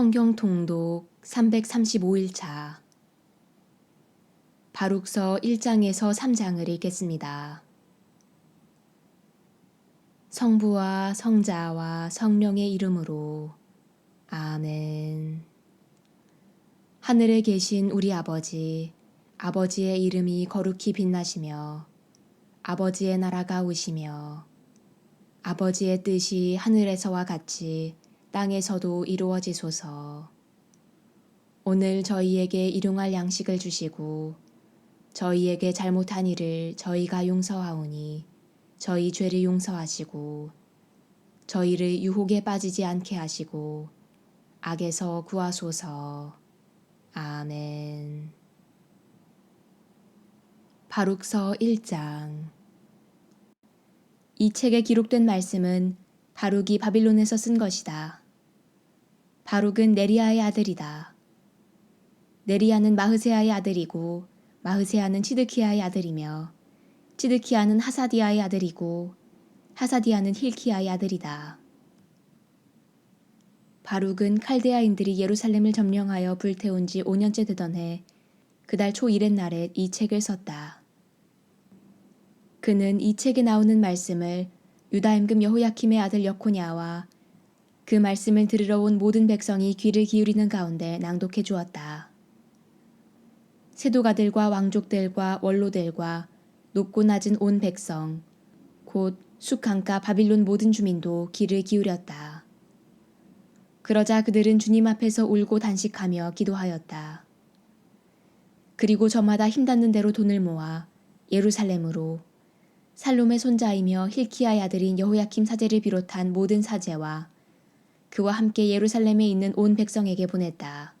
성경 통독 335일차 바룩서 1장에서 3장을 읽겠습니다. 성부와 성자와 성령의 이름으로 아멘. 하늘에 계신 우리 아버지, 아버지의 이름이 거룩히 빛나시며 아버지의 나라가 오시며 아버지의 뜻이 하늘에서와 같이 땅에서도 이루어지소서. 오늘 저희에게 일용할 양식을 주시고 저희에게 잘못한 일을 저희가 용서하오니 저희 죄를 용서하시고 저희를 유혹에 빠지지 않게 하시고 악에서 구하소서. 아멘. 바룩서 1장 이 책에 기록된 말씀은 바룩이 바빌론에서 쓴 것이다. 바룩은 네리아의 아들이다. 네리아는 마흐세아의 아들이고 마흐세아는 치드키아의 아들이며 치드키아는 하사디아의 아들이고 하사디아는 힐키아의 아들이다. 바룩은 칼데아인들이 예루살렘을 점령하여 불태운 지 5년째 되던 해 그달 초 이렛 날에 이 책을 썼다. 그는 이 책에 나오는 말씀을 유다 임금 여호야킴의 아들 여코냐와 그 말씀을 들으러 온 모든 백성이 귀를 기울이는 가운데 낭독해 주었다. 세도가들과 왕족들과 원로들과 높고 낮은 온 백성 곧 숙강가 바빌론 모든 주민도 귀를 기울였다. 그러자 그들은 주님 앞에서 울고 단식하며 기도하였다. 그리고 저마다 힘 닿는 대로 돈을 모아 예루살렘으로 살롬의 손자이며 힐키야의 아들인 여호야킴 사제를 비롯한 모든 사제와 그와 함께 예루살렘에 있는 온 백성에게 보냈다.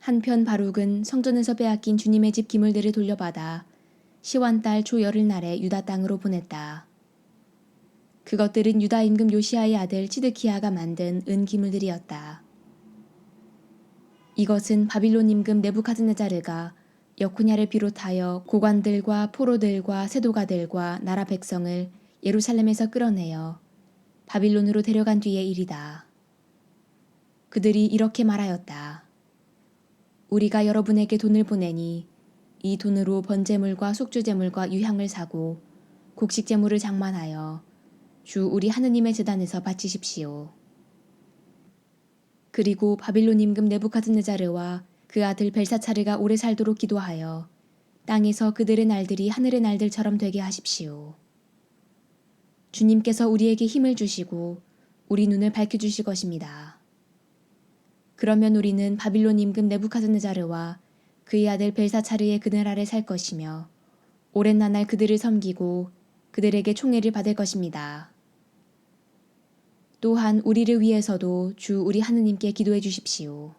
한편 바룩은 성전에서 빼앗긴 주님의 집 기물들을 돌려받아 시완달 초열흘 날에 유다 땅으로 보냈다. 그것들은 유다 임금 요시아의 아들 치드키아가 만든 은 기물들이었다. 이것은 바빌론 임금 네부카드네자르가 여쿠냐를 비롯하여 고관들과 포로들과 세도가들과 나라 백성을 예루살렘에서 끌어내어 바빌론으로 데려간 뒤의 일이다. 그들이 이렇게 말하였다. 우리가 여러분에게 돈을 보내니 이 돈으로 번제물과 속주제물과 유향을 사고 곡식제물을 장만하여 주 우리 하느님의 재단에서 바치십시오. 그리고 바빌론 임금 네부카드네자르와 그 아들 벨사차르가 오래 살도록 기도하여 땅에서 그들의 날들이 하늘의 날들처럼 되게 하십시오. 주님께서 우리에게 힘을 주시고 우리 눈을 밝혀주실 것입니다. 그러면 우리는 바빌론 임금 네부카드네자르와 그의 아들 벨사차르의 그늘 아래 살 것이며 오랜 나날 그들을 섬기고 그들에게 총애를 받을 것입니다. 또한 우리를 위해서도 주 우리 하느님께 기도해 주십시오.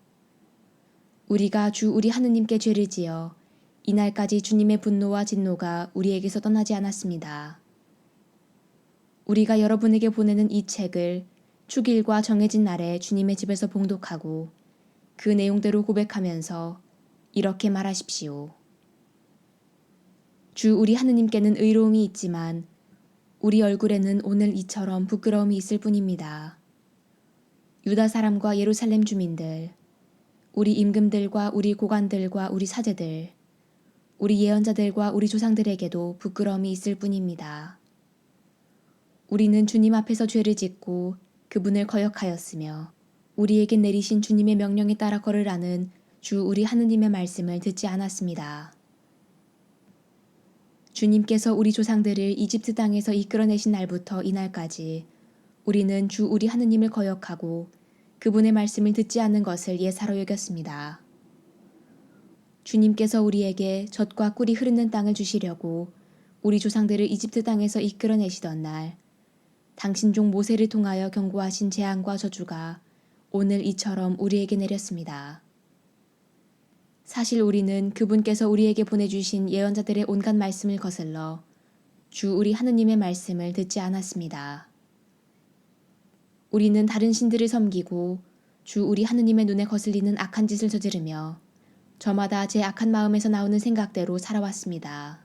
우리가 주 우리 하느님께 죄를 지어 이날까지 주님의 분노와 진노가 우리에게서 떠나지 않았습니다. 우리가 여러분에게 보내는 이 책을 축일과 정해진 날에 주님의 집에서 봉독하고 그 내용대로 고백하면서 이렇게 말하십시오. 주 우리 하느님께는 의로움이 있지만 우리 얼굴에는 오늘 이처럼 부끄러움이 있을 뿐입니다. 유다 사람과 예루살렘 주민들, 우리 임금들과 우리 고관들과 우리 사제들, 우리 예언자들과 우리 조상들에게도 부끄러움이 있을 뿐입니다. 우리는 주님 앞에서 죄를 짓고 그분을 거역하였으며 우리에게 내리신 주님의 명령에 따라 걸으라는 주 우리 하느님의 말씀을 듣지 않았습니다. 주님께서 우리 조상들을 이집트 땅에서 이끌어내신 날부터 이날까지 우리는 주 우리 하느님을 거역하고 그분의 말씀을 듣지 않는 것을 예사로 여겼습니다. 주님께서 우리에게 젖과 꿀이 흐르는 땅을 주시려고 우리 조상들을 이집트 땅에서 이끌어내시던 날 당신 종 모세를 통하여 경고하신 재앙과 저주가 오늘 이처럼 우리에게 내렸습니다. 사실 우리는 그분께서 우리에게 보내주신 예언자들의 온갖 말씀을 거슬러 주 우리 하느님의 말씀을 듣지 않았습니다. 우리는 다른 신들을 섬기고 주 우리 하느님의 눈에 거슬리는 악한 짓을 저지르며 저마다 제 악한 마음에서 나오는 생각대로 살아왔습니다.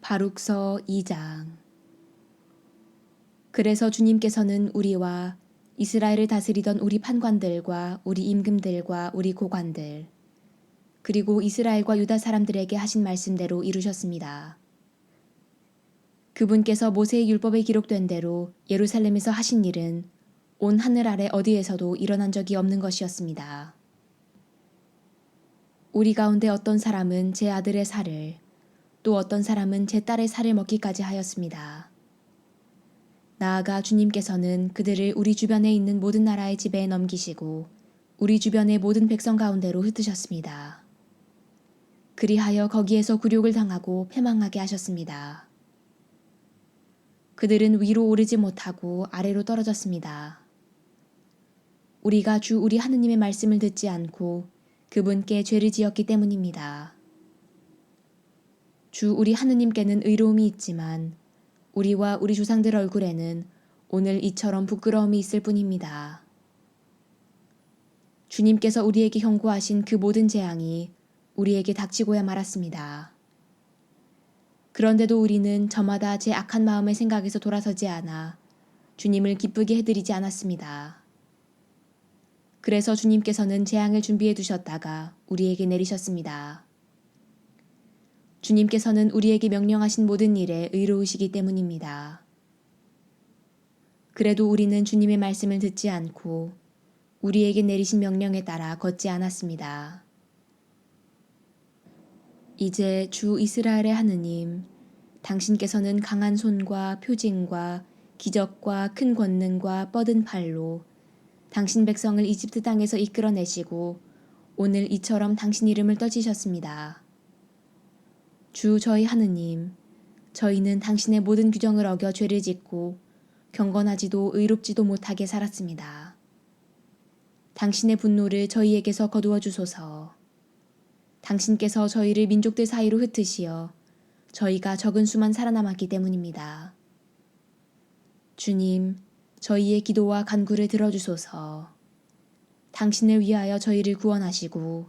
바룩서 2장 그래서 주님께서는 우리와 이스라엘을 다스리던 우리 판관들과 우리 임금들과 우리 고관들 그리고 이스라엘과 유다 사람들에게 하신 말씀대로 이루셨습니다. 그분께서 모세의 율법에 기록된 대로 예루살렘에서 하신 일은 온 하늘 아래 어디에서도 일어난 적이 없는 것이었습니다. 우리 가운데 어떤 사람은 제 아들의 살을 또 어떤 사람은 제 딸의 살을 먹기까지 하였습니다. 나아가 주님께서는 그들을 우리 주변에 있는 모든 나라의 지배에 넘기시고 우리 주변의 모든 백성 가운데로 흩으셨습니다. 그리하여 거기에서 굴욕을 당하고 패망하게 하셨습니다. 그들은 위로 오르지 못하고 아래로 떨어졌습니다. 우리가 주 우리 하느님의 말씀을 듣지 않고 그분께 죄를 지었기 때문입니다. 주 우리 하느님께는 의로움이 있지만 우리와 우리 조상들 얼굴에는 오늘 이처럼 부끄러움이 있을 뿐입니다. 주님께서 우리에게 경고하신 그 모든 재앙이 우리에게 닥치고야 말았습니다. 그런데도 우리는 저마다 제 악한 마음의 생각에서 돌아서지 않아 주님을 기쁘게 해드리지 않았습니다. 그래서 주님께서는 재앙을 준비해 두셨다가 우리에게 내리셨습니다. 주님께서는 우리에게 명령하신 모든 일에 의로우시기 때문입니다. 그래도 우리는 주님의 말씀을 듣지 않고 우리에게 내리신 명령에 따라 걷지 않았습니다. 이제 주 이스라엘의 하느님, 당신께서는 강한 손과 표징과 기적과 큰 권능과 뻗은 팔로 당신 백성을 이집트 땅에서 이끌어내시고 오늘 이처럼 당신 이름을 떠지셨습니다. 주 저희 하느님, 저희는 당신의 모든 규정을 어겨 죄를 짓고 경건하지도 의롭지도 못하게 살았습니다. 당신의 분노를 저희에게서 거두어 주소서. 당신께서 저희를 민족들 사이로 흩으시어 저희가 적은 수만 살아남았기 때문입니다. 주님, 저희의 기도와 간구를 들어주소서. 당신을 위하여 저희를 구원하시고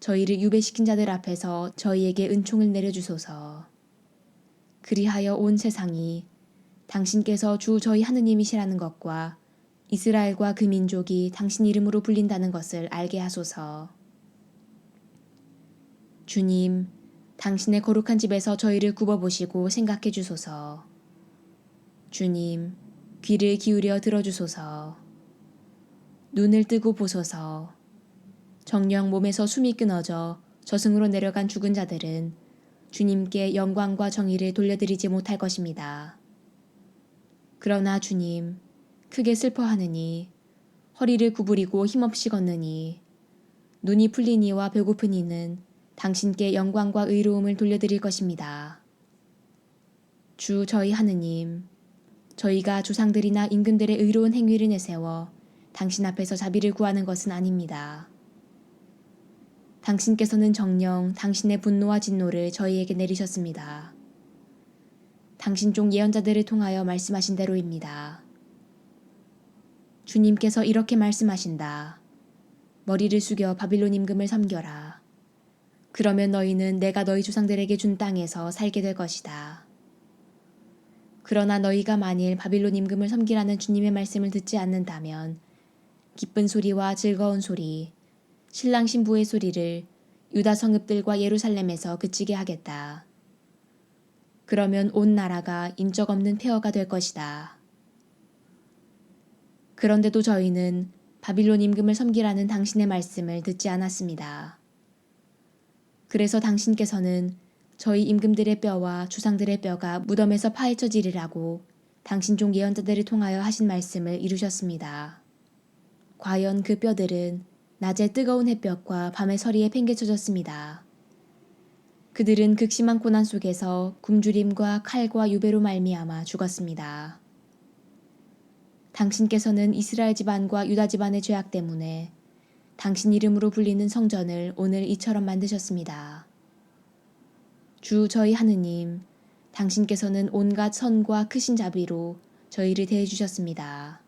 저희를 유배시킨 자들 앞에서 저희에게 은총을 내려주소서. 그리하여 온 세상이 당신께서 주 저희 하느님이시라는 것과 이스라엘과 그 민족이 당신 이름으로 불린다는 것을 알게 하소서. 주님, 당신의 거룩한 집에서 저희를 굽어보시고 생각해 주소서. 주님, 귀를 기울여 들어주소서. 눈을 뜨고 보소서. 정령 몸에서 숨이 끊어져 저승으로 내려간 죽은 자들은 주님께 영광과 정의를 돌려드리지 못할 것입니다. 그러나 주님, 크게 슬퍼하느니, 허리를 구부리고 힘없이 걷느니, 눈이 풀리니와 배고픈 이는 당신께 영광과 의로움을 돌려드릴 것입니다. 주 저희 하느님, 저희가 조상들이나 임금들의 의로운 행위를 내세워 당신 앞에서 자비를 구하는 것은 아닙니다. 당신께서는 정령 당신의 분노와 진노를 저희에게 내리셨습니다. 당신 종 예언자들을 통하여 말씀하신 대로입니다. 주님께서 이렇게 말씀하신다. 머리를 숙여 바빌론 임금을 섬겨라. 그러면 너희는 내가 너희 조상들에게 준 땅에서 살게 될 것이다. 그러나 너희가 만일 바빌론 임금을 섬기라는 주님의 말씀을 듣지 않는다면 기쁜 소리와 즐거운 소리, 신랑 신부의 소리를 유다 성읍들과 예루살렘에서 그치게 하겠다. 그러면 온 나라가 인적 없는 폐허가 될 것이다. 그런데도 저희는 바빌론 임금을 섬기라는 당신의 말씀을 듣지 않았습니다. 그래서 당신께서는 저희 임금들의 뼈와 주상들의 뼈가 무덤에서 파헤쳐지리라고 당신 종 예언자들을 통하여 하신 말씀을 이루셨습니다. 과연 그 뼈들은 낮에 뜨거운 햇볕과 밤의 서리에 팽개쳐졌습니다. 그들은 극심한 고난 속에서 굶주림과 칼과 유배로 말미암아 죽었습니다. 당신께서는 이스라엘 집안과 유다 집안의 죄악 때문에 당신 이름으로 불리는 성전을 오늘 이처럼 만드셨습니다. 주 저희 하느님, 당신께서는 온갖 선과 크신 자비로 저희를 대해주셨습니다.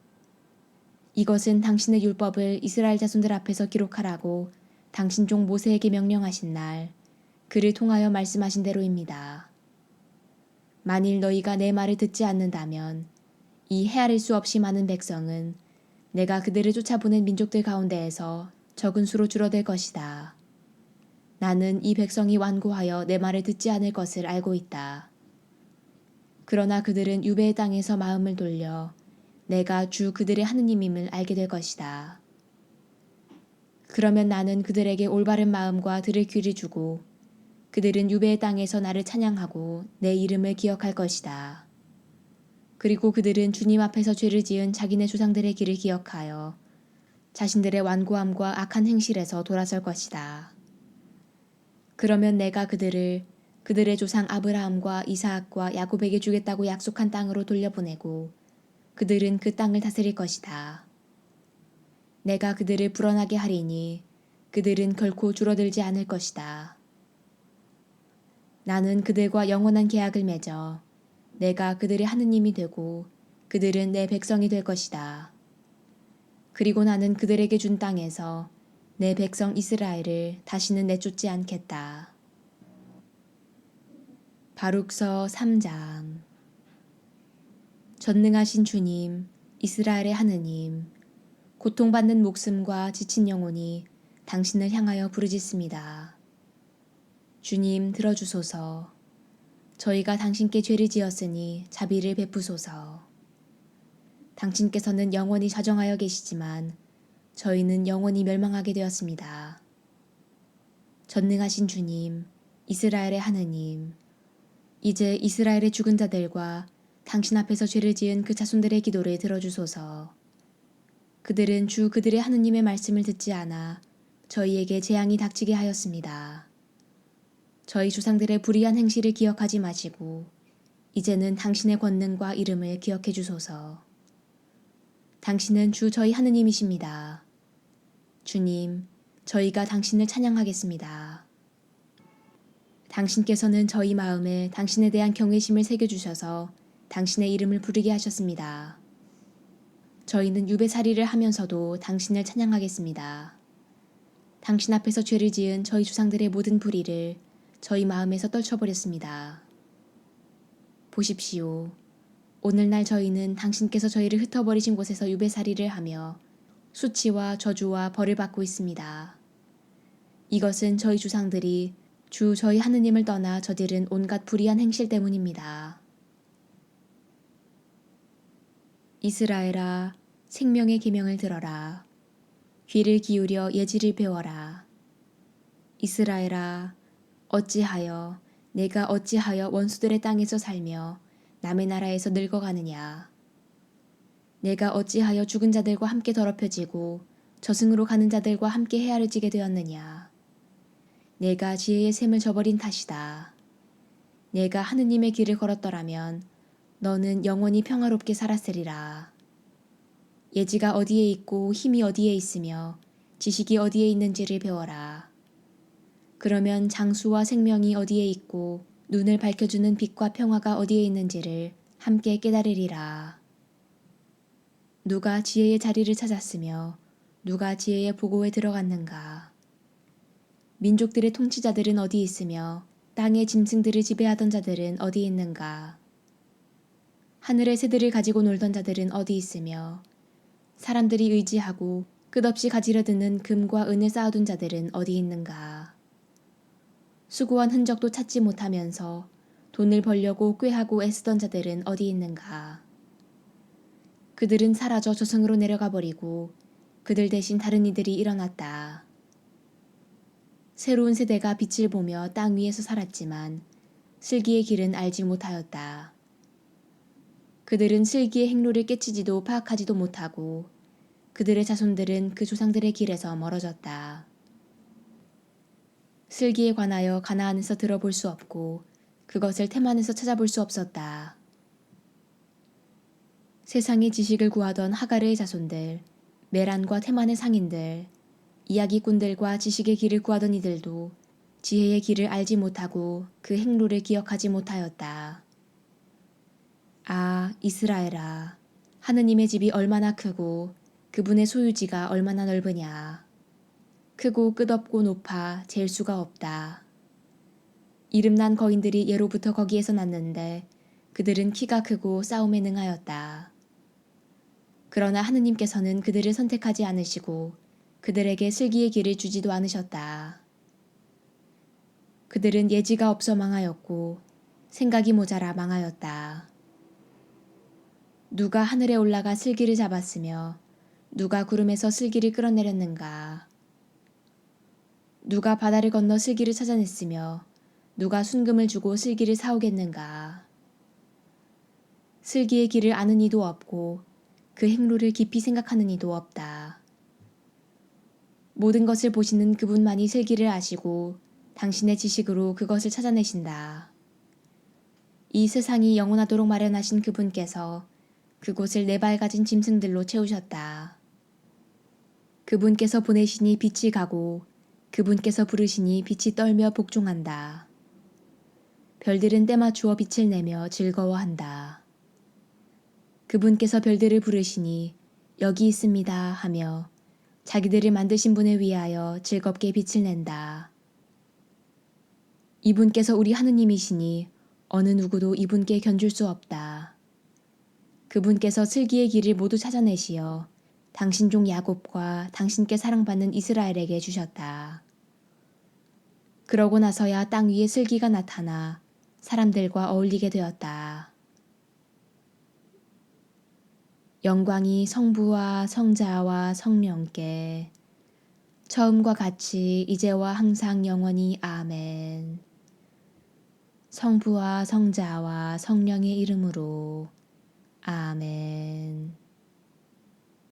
이것은 당신의 율법을 이스라엘 자손들 앞에서 기록하라고 당신 종 모세에게 명령하신 날, 그를 통하여 말씀하신 대로입니다. 만일 너희가 내 말을 듣지 않는다면 이 헤아릴 수 없이 많은 백성은 내가 그들을 쫓아보낸 민족들 가운데에서 적은 수로 줄어들 것이다. 나는 이 백성이 완고하여 내 말을 듣지 않을 것을 알고 있다. 그러나 그들은 유배의 땅에서 마음을 돌려 내가 주 그들의 하느님임을 알게 될 것이다. 그러면 나는 그들에게 올바른 마음과 들을 귀를 주고 그들은 유배의 땅에서 나를 찬양하고 내 이름을 기억할 것이다. 그리고 그들은 주님 앞에서 죄를 지은 자기네 조상들의 길을 기억하여 자신들의 완고함과 악한 행실에서 돌아설 것이다. 그러면 내가 그들을 그들의 조상 아브라함과 이사학과 야곱에게 주겠다고 약속한 땅으로 돌려보내고 그들은 그 땅을 다스릴 것이다. 내가 그들을 불어나게 하리니 그들은 결코 줄어들지 않을 것이다. 나는 그들과 영원한 계약을 맺어 내가 그들의 하느님이 되고 그들은 내 백성이 될 것이다. 그리고 나는 그들에게 준 땅에서 내 백성 이스라엘을 다시는 내쫓지 않겠다. 바룩서 3장 전능하신 주님, 이스라엘의 하느님, 고통받는 목숨과 지친 영혼이 당신을 향하여 부르짖습니다. 주님 들어주소서. 저희가 당신께 죄를 지었으니 자비를 베푸소서. 당신께서는 영원히 자정하여 계시지만 저희는 영원히 멸망하게 되었습니다. 전능하신 주님, 이스라엘의 하느님, 이제 이스라엘의 죽은 자들과 당신 앞에서 죄를 지은 그 자손들의 기도를 들어주소서. 그들은 주 그들의 하느님의 말씀을 듣지 않아 저희에게 재앙이 닥치게 하였습니다. 저희 조상들의 불의한 행실을 기억하지 마시고 이제는 당신의 권능과 이름을 기억해 주소서. 당신은 주 저희 하느님이십니다. 주님, 저희가 당신을 찬양하겠습니다. 당신께서는 저희 마음에 당신에 대한 경외심을 새겨주셔서 당신의 이름을 부르게 하셨습니다. 저희는 유배살이를 하면서도 당신을 찬양하겠습니다. 당신 앞에서 죄를 지은 저희 조상들의 모든 불의를 저희 마음에서 떨쳐버렸습니다. 보십시오. 오늘날 저희는 당신께서 저희를 흩어버리신 곳에서 유배살이를 하며 수치와 저주와 벌을 받고 있습니다. 이것은 저희 조상들이 주 저희 하느님을 떠나 저지른 온갖 불의한 행실 때문입니다. 이스라엘아 생명의 계명을 들어라. 귀를 기울여 예지를 배워라. 이스라엘아 어찌하여 내가 어찌하여 원수들의 땅에서 살며 남의 나라에서 늙어가느냐. 내가 어찌하여 죽은 자들과 함께 더럽혀지고 저승으로 가는 자들과 함께 헤아려지게 되었느냐. 내가 지혜의 샘을 저버린 탓이다. 내가 하느님의 길을 걸었더라면 너는 영원히 평화롭게 살았으리라. 예지가 어디에 있고 힘이 어디에 있으며 지식이 어디에 있는지를 배워라. 그러면 장수와 생명이 어디에 있고 눈을 밝혀주는 빛과 평화가 어디에 있는지를 함께 깨달으리라. 누가 지혜의 자리를 찾았으며 누가 지혜의 보고에 들어갔는가. 민족들의 통치자들은 어디 있으며 땅의 짐승들을 지배하던 자들은 어디 있는가. 하늘의 새들을 가지고 놀던 자들은 어디 있으며 사람들이 의지하고 끝없이 가지려 드는 금과 은을 쌓아둔 자들은 어디 있는가. 수고한 흔적도 찾지 못하면서 돈을 벌려고 꾀하고 애쓰던 자들은 어디 있는가. 그들은 사라져 저승으로 내려가 버리고 그들 대신 다른 이들이 일어났다. 새로운 세대가 빛을 보며 땅 위에서 살았지만 슬기의 길은 알지 못하였다. 그들은 슬기의 행로를 깨치지도 파악하지도 못하고 그들의 자손들은 그 조상들의 길에서 멀어졌다. 슬기에 관하여 가나안에서 들어볼 수 없고 그것을 테만에서 찾아볼 수 없었다. 세상의 지식을 구하던 하가르의 자손들, 메란과 테만의 상인들, 이야기꾼들과 지식의 길을 구하던 이들도 지혜의 길을 알지 못하고 그 행로를 기억하지 못하였다. 아, 이스라엘아, 하느님의 집이 얼마나 크고 그분의 소유지가 얼마나 넓으냐. 크고 끝없고 높아 잴 수가 없다. 이름난 거인들이 예로부터 거기에서 났는데 그들은 키가 크고 싸움에 능하였다. 그러나 하느님께서는 그들을 선택하지 않으시고 그들에게 슬기의 길을 주지도 않으셨다. 그들은 예지가 없어 망하였고 생각이 모자라 망하였다. 누가 하늘에 올라가 슬기를 잡았으며 누가 구름에서 슬기를 끌어내렸는가? 누가 바다를 건너 슬기를 찾아냈으며 누가 순금을 주고 슬기를 사오겠는가? 슬기의 길을 아는 이도 없고 그 행로를 깊이 생각하는 이도 없다. 모든 것을 보시는 그분만이 슬기를 아시고 당신의 지식으로 그것을 찾아내신다. 이 세상이 영원하도록 마련하신 그분께서 그곳을 네 발 가진 짐승들로 채우셨다. 그분께서 보내시니 빛이 가고 그분께서 부르시니 빛이 떨며 복종한다. 별들은 때맞추어 빛을 내며 즐거워한다. 그분께서 별들을 부르시니 여기 있습니다 하며 자기들을 만드신 분을 위하여 즐겁게 빛을 낸다. 이분께서 우리 하느님이시니 어느 누구도 이분께 견줄 수 없다. 그분께서 슬기의 길을 모두 찾아내시어 당신 종 야곱과 당신께 사랑받는 이스라엘에게 주셨다. 그러고 나서야 땅 위에 슬기가 나타나 사람들과 어울리게 되었다. 영광이 성부와 성자와 성령께 처음과 같이 이제와 항상 영원히 아멘. 성부와 성자와 성령의 이름으로 아멘.